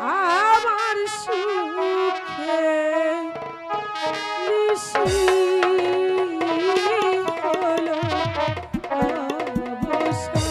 আমার সুখে নিশি হলো অবসান।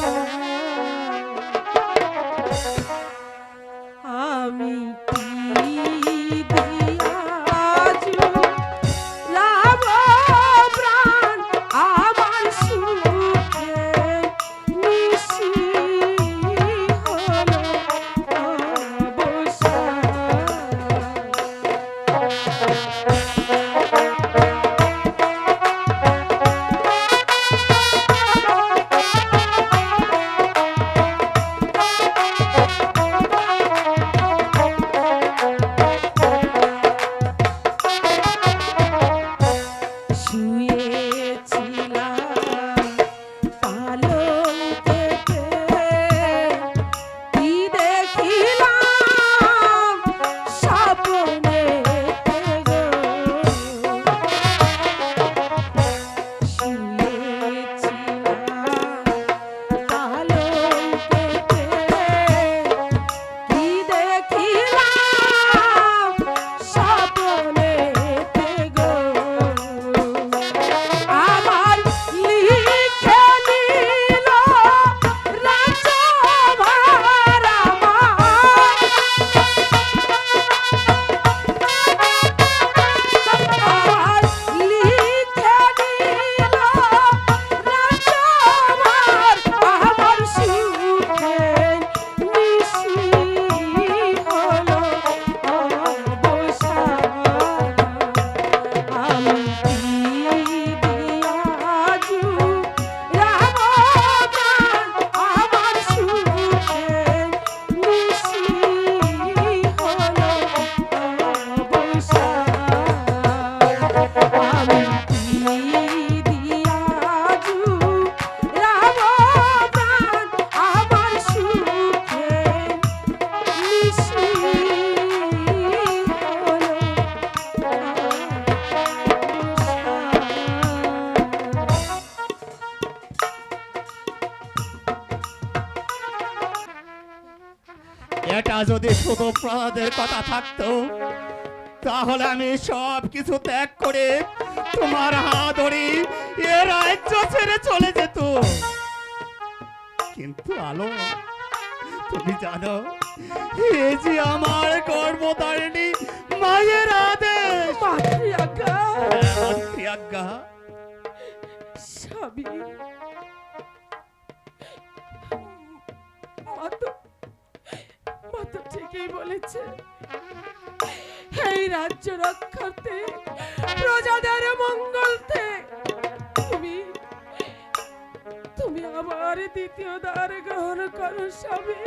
এটা যদি শুধু প্রহ্লাদের কথা থাকতো তাহলে আমি সব কিছু ত্যাগ করে তোমার হাত ধরে এ রাজ্য ছেড়ে চলে যেত। কিন্তু আলো তুমি জানো এ যে আমার কর্মতারিণী মায়ের আদেশ। আজ্ঞা আজ্ঞা স্বামী ঠিকই বলেছে, এই রাজ্য রক্ষার্থে, প্রজাদের মঙ্গলতে তুমি তুমি আমার দ্বিতীয় দ্বার গ্রহণ করো, স্বামী।